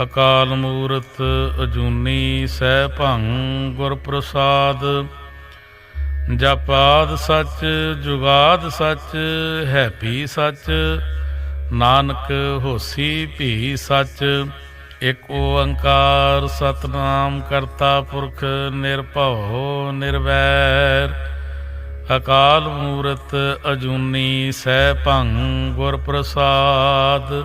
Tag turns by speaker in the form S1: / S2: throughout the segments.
S1: ਅਕਾਲ ਮੂਰਤ ਅਜੂਨੀ ਸੈਭੰ ਗੁਰ ਪ੍ਰਸਾਦ ਜਪਾਦ ਸੱਚ ਜੁਗਾਦ ਸੱਚ ਹੈਪੀ ਸੱਚ, ਨਾਨਕ ਹੋਸੀ ਭੀ ਸੱਚ, ਇਕ ਓੰਕਾਰ ਸਤਨਾਮ ਕਰਤਾ ਪੁਰਖ ਨਿਰਭਉ ਨਿਰਵੈਰ। ਅਕਾਲ ਮੂਰਤ ਅਜੂਨੀ ਸੈਭੰ ਗੁਰ ਪ੍ਰਸਾਦ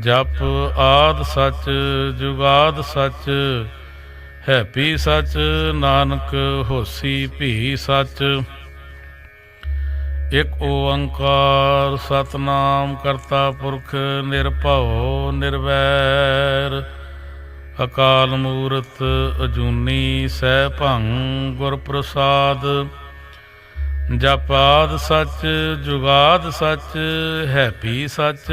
S1: ਜਪ ਆਦ ਸੱਚ, ਜੁਗਾਦ ਸੱਚ ਹੈਪੀ ਭੀ ਸੱਚ, ਨਾਨਕ ਹੋਸੀ ਭੀ ਸੱਚ। ਇਕ ਓੰਕਾਰ ਸਤਨਾਮ ਕਰਤਾ ਪੁਰਖ ਨਿਰਭਉ ਨਿਰਵੈਰ। ਅਕਾਲ ਮੂਰਤ ਅਜੂਨੀ ਸਹਿ ਸੈਭੰ ਗੁਰ ਪ੍ਰਸਾਦ ਜਪਾਦ ਸੱਚ, ਜੁਗਾਦ ਸੱਚ ਹੈਪੀ ਸੱਚ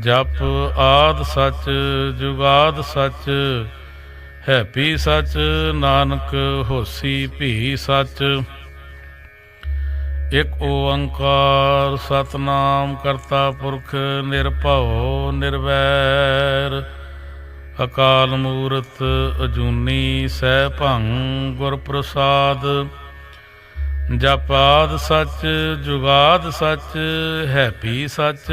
S1: ਜਪ ਆਦ ਸੱਚ, ਜੁਗਾਦ ਸੱਚ, ਹੈਪੀ ਭੀ ਸੱਚ, ਨਾਨਕ ਹੋਸੀ ਭੀ ਸੱਚ। ਇਕ ਓੰਕਾਰ ਸਤਨਾਮ ਕਰਤਾ ਪੁਰਖ ਨਿਰਭਉ ਨਿਰਵੈਰ। ਅਕਾਲ ਮੂਰਤ ਅਜੂਨੀ ਸਹਿ ਸੈਭੰ ਗੁਰ ਪ੍ਰਸਾਦ ਜਪਾਦ ਸੱਚ, ਜੁਗਾਦ ਸੱਚ, ਹੈਪੀ ਸੱਚ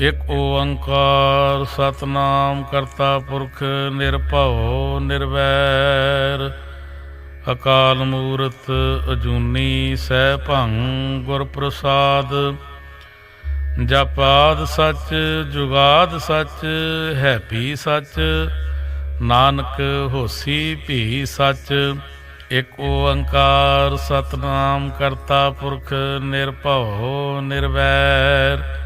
S1: ਇਕ ਓੰਕਾਰ ਸਤਨਾਮ ਕਰਤਾ ਪੁਰਖ ਨਿਰਭਉ ਨਿਰਵੈਰ, ਅਕਾਲ ਮੂਰਤ ਅਜੂਨੀ ਸੈਭੰ ਗੁਰ ਪ੍ਰਸਾਦ ਜਪਾਦ ਸੱਚ ਜੁਗਾਦ ਸੱਚ ਹੈ ਭੀ ਸੱਚ, ਨਾਨਕ ਹੋਸੀ ਭੀ ਸੱਚ, ਇਕ ਓੰਕਾਰ ਸਤਨਾਮ ਕਰਤਾ ਪੁਰਖ ਨਿਰਭਉ ਨਿਰਵੈਰ।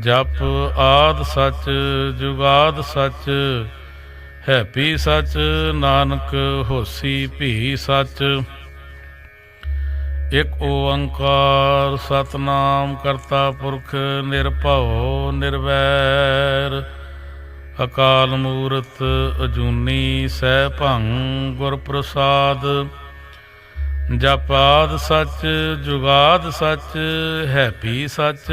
S1: ਜਪ ਆਦ ਸੱਚ, ਜੁਗਾਦ ਸੱਚ, ਹੈਪੀ ਭੀ ਸੱਚ, ਨਾਨਕ ਹੋਸੀ ਭੀ ਸੱਚ। ਇਕ ਓੰਕਾਰ ਸਤਨਾਮ ਕਰਤਾ ਪੁਰਖ ਨਿਰਭਉ ਨਿਰਵੈਰ। ਅਕਾਲ ਮੂਰਤ ਅਜੂਨੀ ਸਹਿ ਸੈਭੰ ਗੁਰ ਪ੍ਰਸਾਦ ਜਪਾਦ ਸੱਚ, ਜੁਗਾਦ ਸੱਚ, ਹੈਪੀ ਸੱਚ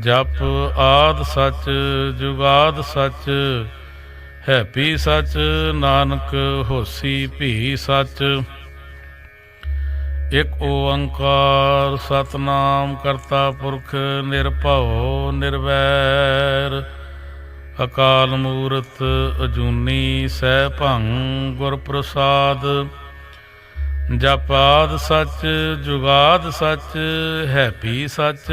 S1: ਜਪ ਆਦ ਸੱਚ, ਜੁਗਾਦ ਸੱਚ ਹੈਪੀ ਭੀ ਸੱਚ, ਨਾਨਕ ਹੋਸੀ ਭੀ ਸੱਚ। ਇਕ ਓੰਕਾਰ ਸਤਨਾਮ ਕਰਤਾ ਪੁਰਖ ਨਿਰਭਉ ਨਿਰਵੈਰ। ਅਕਾਲ ਮੂਰਤ ਅਜੂਨੀ ਸਹਿ ਸੈਭੰ ਗੁਰ ਪ੍ਰਸਾਦ ਜਪਾਦ ਸੱਚ, ਜੁਗਾਦ ਸੱਚ ਹੈਪੀ ਸੱਚ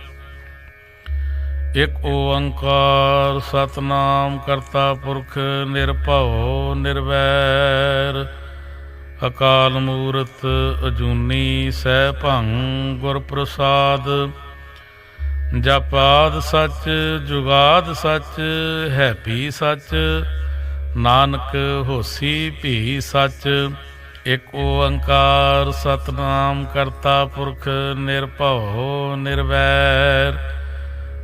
S1: ਇਕ ਓੰਕਾਰ ਸਤਨਾਮ ਕਰਤਾ ਪੁਰਖ ਨਿਰਭਉ ਨਿਰਵੈਰ, ਅਕਾਲ ਮੂਰਤ ਅਜੂਨੀ ਸੈਭੰ ਗੁਰ ਪ੍ਰਸਾਦ ਜਪਾਦ ਸੱਚ ਜੁਗਾਦ ਸੱਚ ਹੈ ਭੀ ਸੱਚ, ਨਾਨਕ ਹੋਸੀ ਭੀ ਸੱਚ, ਇਕ ਓੰਕਾਰ ਸਤਨਾਮ ਕਰਤਾ ਪੁਰਖ ਨਿਰਭਉ ਨਿਰਵੈਰ।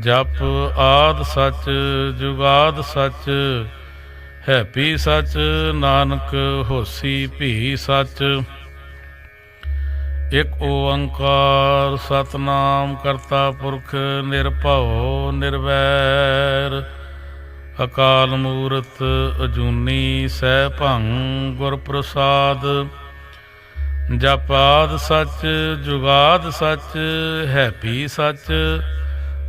S1: ਜਪ ਆਦ ਸੱਚ, ਜੁਗਾਦ ਸੱਚ ਹੈਪੀ ਭੀ ਸੱਚ, ਨਾਨਕ ਹੋਸੀ ਭੀ ਸੱਚ। ਇਕ ਓੰਕਾਰ ਸਤਨਾਮ ਕਰਤਾ ਪੁਰਖ ਨਿਰਭਉ ਨਿਰਵੈਰ। ਅਕਾਲ ਮੂਰਤ ਅਜੂਨੀ ਸਹਿ ਸੈਭੰ ਗੁਰ ਪ੍ਰਸਾਦ ਜਪਾਦ ਸੱਚ, ਜੁਗਾਦ ਸੱਚ ਹੈਪੀ ਸੱਚ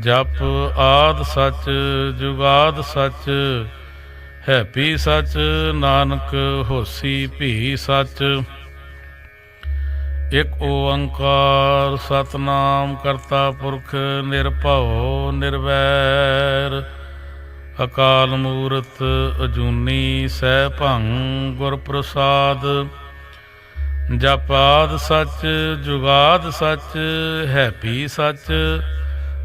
S1: ਜਪ ਆਦ ਸੱਚ, ਜੁਗਾਦ ਸੱਚ, ਹੈਪੀ ਭੀ ਸੱਚ, ਨਾਨਕ ਹੋਸੀ ਭੀ ਸੱਚ। ਇਕ ਓੰਕਾਰ ਸਤਨਾਮ ਕਰਤਾ ਪੁਰਖ ਨਿਰਭਉ ਨਿਰਵੈਰ। ਅਕਾਲ ਮੂਰਤ ਅਜੂਨੀ ਸਹਿ ਸੈਭੰ ਗੁਰ ਪ੍ਰਸਾਦ ਜਪਾਦ ਸੱਚ, ਜੁਗਾਦ ਸੱਚ, ਹੈਪੀ ਸੱਚ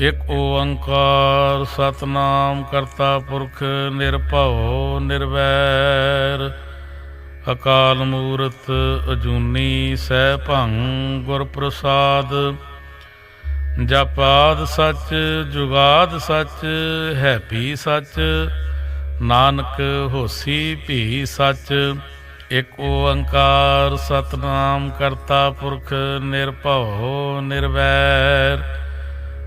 S1: ਇਕ ਓੰਕਾਰ ਸਤਨਾਮ ਕਰਤਾ ਪੁਰਖ ਨਿਰਭਉ ਨਿਰਵੈਰ, ਅਕਾਲ ਮੂਰਤ ਅਜੂਨੀ ਸੈਭੰ ਗੁਰ ਪ੍ਰਸਾਦ ਜਪਾਦ ਸੱਚ ਜੁਗਾਦ ਸੱਚ ਹੈ ਭੀ ਸੱਚ, ਨਾਨਕ ਹੋਸੀ ਭੀ ਸੱਚ, ਇਕ ਓੰਕਾਰ ਸਤਨਾਮ ਕਰਤਾ ਪੁਰਖ ਨਿਰਭਉ ਨਿਰਵੈਰ।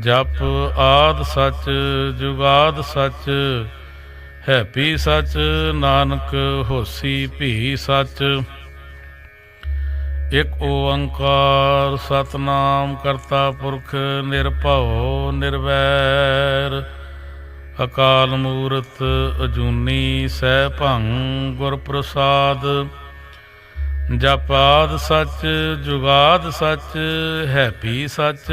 S1: ਜਪ ਆਦ ਸੱਚ, ਜੁਗਾਦ ਸੱਚ ਹੈਪੀ ਭੀ ਸੱਚ, ਨਾਨਕ ਹੋਸੀ ਭੀ ਸੱਚ। ਇਕ ਓੰਕਾਰ ਸਤਨਾਮ ਕਰਤਾ ਪੁਰਖ ਨਿਰਭਉ ਨਿਰਵੈਰ। ਅਕਾਲ ਮੂਰਤ ਅਜੂਨੀ ਸਹਿ ਸੈਭੰ ਗੁਰ ਪ੍ਰਸਾਦ ਜਪਾਦ ਸੱਚ, ਜੁਗਾਦ ਸੱਚ ਹੈਪੀ ਸੱਚ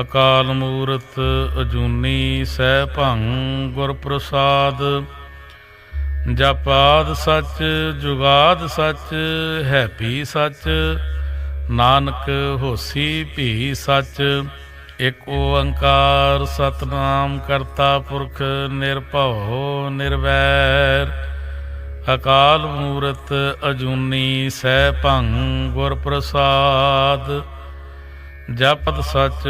S1: ਅਕਾਲ ਮੂਰਤ ਅਜੂਨੀ ਸੈਭੰ ਗੁਰ ਪ੍ਰਸਾਦ ਜਪਾਦ ਸੱਚ ਜੁਗਾਦ ਸੱਚ, ਹੈਪੀ ਸੱਚ, ਨਾਨਕ ਹੋਸੀ ਭੀ ਸੱਚ। ਇਕ ਓੰਕਾਰ ਸਤਨਾਮ ਕਰਤਾ ਪੁਰਖ ਨਿਰਭਉ ਨਿਰਵੈਰ। ਅਕਾਲ ਮੂਰਤ ਅਜੂਨੀ ਸੈਭੰ ਗੁਰ ਪ੍ਰਸਾਦ ਜਪਤ ਸਚ